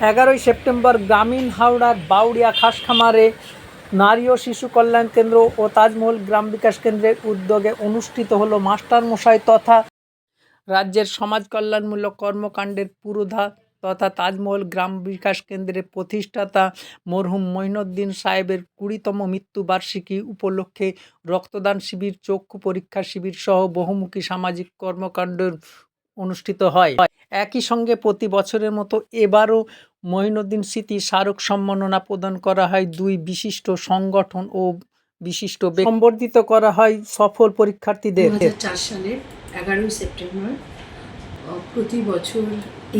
এগারোই সেপ্টেম্বর গ্রামীণ হাওড়ার বাউড়িয়া খাসখামারে নারী ও শিশু কল্যাণ কেন্দ্র ও তাজমহল গ্রাম বিকাশ কেন্দ্রের উদ্যোগে অনুষ্ঠিত হলো মাস্টার মশাই তথা রাজ্যের সমাজ কল্যাণমূলক কর্মকাণ্ডের পুরোধা তথা তাজমহল গ্রাম বিকাশ কেন্দ্রের প্রতিষ্ঠাতা মরহুম মঈনুদ্দিন সাহেবের কুড়িতম মৃত্যুবার্ষিকী উপলক্ষে রক্তদান শিবির, চক্ষু পরীক্ষা শিবির সহ বহুমুখী সামাজিক কর্মকাণ্ড অনুষ্ঠিত হয়। একই সঙ্গে প্রতি বছরের মতো এবারও মঈনুদ্দিন স্মৃতি স্মারক সম্মাননা প্রদান করা হয়। দুই বিশিষ্ট সংগঠন ও বিশিষ্ট সম্বর্ধিত করা হয় সফল পরীক্ষার্থীদের। চার সালের এগারোই সেপ্টেম্বর প্রতি বছর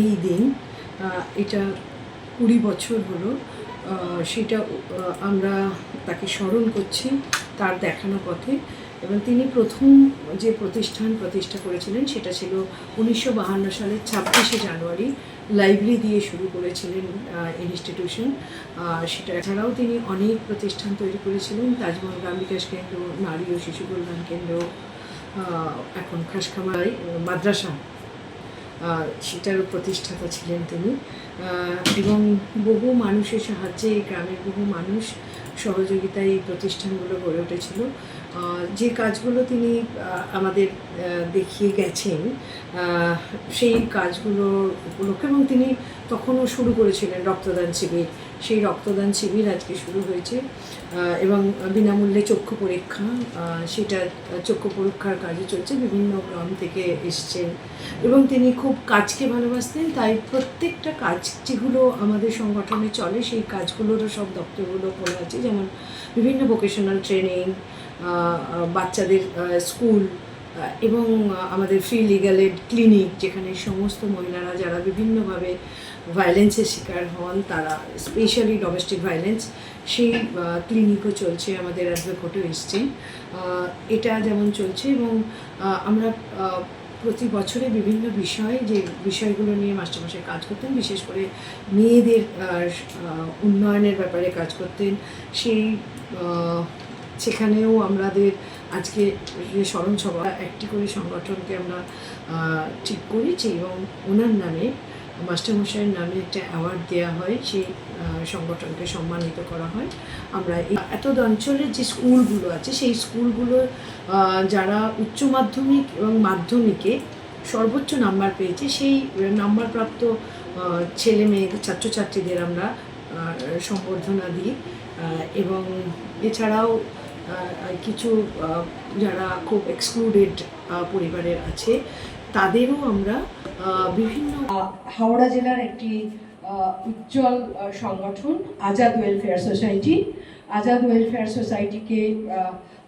এই দিন আহ, এটা কুড়ি বছর হলো সেটা আমরা তাকে স্মরণ করছি তার দেখানো পথে এবং তিনি প্রথম যে প্রতিষ্ঠান প্রতিষ্ঠা করেছিলেন সেটা ছিল উনিশশো বাহান্ন সালের ছাব্বিশে জানুয়ারি লাইব্রেরি দিয়ে শুরু করেছিলেন ইনস্টিটিউশন সেটা এছাড়াও তিনি অনেক প্রতিষ্ঠান তৈরি করেছিলেন। তাজমহল গ্রাম বিকাশ কেন্দ্র, নারী ও শিশু কল্যাণ কেন্দ্র এখন খাসখামারাই মাদ্রাসা। সেটারও প্রতিষ্ঠাতা ছিলেন তিনি। এবং বহু মানুষের সাহায্যে এই গ্রামের বহু মানুষ সহযোগিতায় এই প্রতিষ্ঠানগুলো গড়ে উঠেছিল। যে কাজগুলো তিনি আমাদের দেখিয়ে গেছেন সেই কাজগুলো উপলক্ষে এবং তিনি তখনও শুরু করেছিলেন রক্তদান শিবির। সেই রক্তদান শিবির আজকে শুরু হয়েছে এবং বিনামূল্যে চক্ষু পরীক্ষা সেটা চক্ষু পরীক্ষার কাজে চলছে, বিভিন্ন গ্রাম থেকে এসছেন। এবং তিনি খুব কাজকে ভালোবাসতেন, তাই প্রত্যেকটা কাজ যেগুলো আমাদের সংগঠনে চলে, সেই কাজগুলোরও সব দপ্তরগুলো খোলা আছে, যেমন বিভিন্ন ভোকেশনাল ট্রেনিং বাচ্চাদের স্কুল এবং আমাদের ফ্রি লিগাল এড ক্লিনিক যেখানে সমস্ত মহিলারা যারা বিভিন্নভাবে ভায়োলেন্সের শিকার হন, তারা স্পেশালি ডোমেস্টিক ভায়োলেন্স সেই ক্লিনিকও চলছে, আমাদের অ্যাডভোকেটও এসছেন এটা যেমন চলছে এবং আমরা প্রতি বছরে বিভিন্ন বিষয়, যে বিষয়গুলো নিয়ে মাস্টারমশাই কাজ করতেন, বিশেষ করে মেয়েদের উন্নয়নের ব্যাপারে কাজ করতেন, সেই সেখানেও আমাদের আজকে স্মরণ সভা একটি করে সংগঠনকে আমরা ঠিক করেছি এবং ওনার নামে, মাস্টারমশাইয়ের নামে একটা অ্যাওয়ার্ড দেওয়া হয়, সেই সংগঠনকে সম্মানিত করা হয়। আমরা এত অঞ্চলের যে স্কুলগুলো আছে, সেই স্কুলগুলো যারা উচ্চ মাধ্যমিক এবং মাধ্যমিকে সর্বোচ্চ নাম্বার পেয়েছে, সেই নাম্বারপ্রাপ্ত ছেলে মেয়ে, ছাত্রছাত্রীদের আমরা সম্বর্ধনা দিই। এবং এছাড়াও কিছু যারা খুব এক্সক্লুডেড পরিবারের আছে তাদেরও আমরা বিভিন্ন হাওড়া জেলার একটি উজ্জ্বল সংগঠন Azad welfare society Azad welfare সোসাইটিকে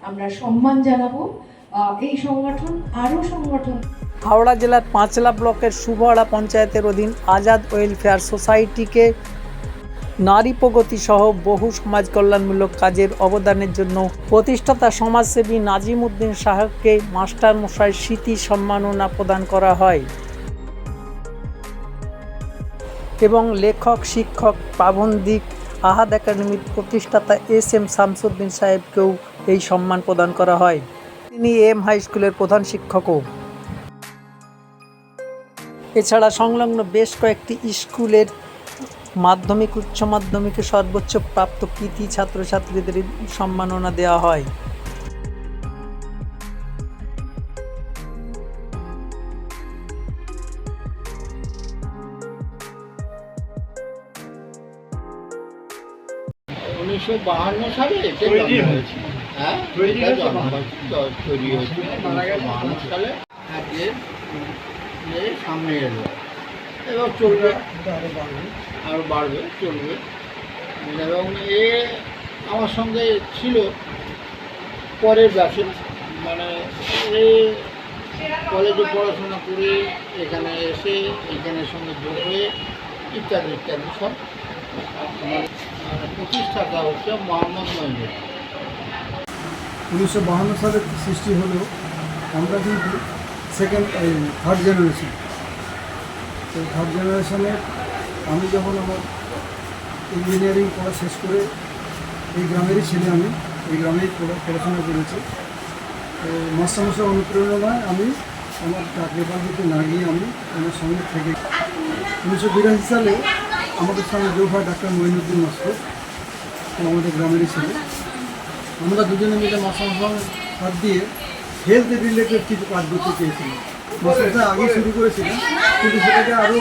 আমরা সম্মান জানাব। এই সংগঠন আরও সংগঠন। হাওড়া জেলার পাঁচলা ব্লকের সুবহাড়া পঞ্চায়েতের অধীন আজাদ ওয়েলফেয়ার সোসাইটিকে নারী প্রগতি সহ বহু সমাজ কল্যাণমূলক কাজের অবদানের জন্য প্রতিষ্ঠাতা সমাজসেবী নাজিম উদ্দিন সাহেবকে মাস্টার মশাই স্মৃতি সম্মাননা প্রদান করা হয়। এবং লেখক, শিক্ষক প্রাবন্ধিক আহাদ একাডেমির প্রতিষ্ঠাতা এস এম শামসুদ্দিন সাহেবকেও এই সম্মান প্রদান করা হয়। তিনি এম হাই স্কুলের প্রধান শিক্ষকও। এছাড়া সংলগ্ন বেশ কয়েকটি স্কুলের মাধ্যমিক উচ্চ মাধ্যমিকে সর্বোচ্চ প্রাপ্ত কৃতি ছাত্রছাত্রীদের সম্মাননা দেওয়া হয়। উনিশশো বাহান্ন সালে তৈরি হয়েছে। হ্যাঁ? তৈরি হয়েছে জন্ম বাহান্ন। হয়েছে, তো- তৈরি হয়েছে। উনিশশো বাহান্ন সালে। সামনে এলো। এবার চলবে আরও বাড়বে চলবে। এবং এ আমার সঙ্গে ছিল পরের ব্যাচে মানে এ কলেজে পড়াশোনা করে এখানে এসে এখানের সঙ্গে যোগ হয়ে ইত্যাদি ইত্যাদি সব। আমার প্রতিষ্ঠাতা হচ্ছে মোহাম্মদ মহিনুর উনিশশো বাহান্ন সালে সৃষ্টি হলেও আমরা কিন্তু সেকেন্ড থার্ড জেনারেশন তো থার্ড জেনারেশনে আমি যখন আমার ইঞ্জিনিয়ারিং পড়া শেষ করে এই গ্রামেরই ছেলে আমি, এই গ্রামেই পড়া- পড়াশোনা করেছি। তো মাস্টারমশাই অনুপ্রেরণায় আমি আমার চাকরি বাকরিতে না গিয়ে আমি আমার সঙ্গে থেকে উনিশশো বিরাশি সালে আমাদের সঙ্গে যোগ হয় ডাক্তার মহিনুদ্দিন ও আমাদের গ্রামেরই ছেলে। আমরা দুজনে মিলে মাসামসাম হাত দিয়ে হেলথ রিলেটেড কিছু কাজ করতে চেয়েছিলাম। মাসামসা আগে শুরু করেছিলাম কিন্তু সেটাকে আরও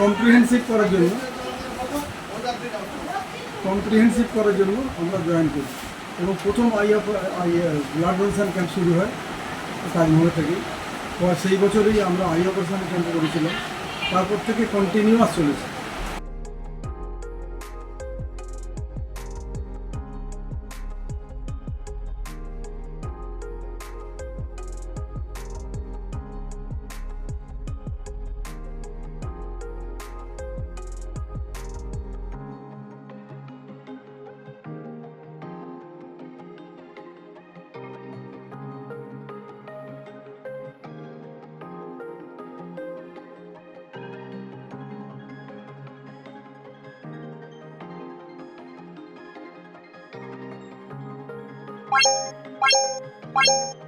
কম্প্রিহেন্সিভ করার জন্য কম্প্রিহেন্সিভ করার জন্য আমরা জয়েন করি। এবং প্রথম আই অফ ব্লাড ডোনেশন ক্যাম্প শুরু হয় তাজমহল থেকে সেই বছরেই আমরা আই অপারেশন ক্যাম্প করেছিলাম। তারপর থেকে কন্টিনিউয়াস চলেছে। Bye.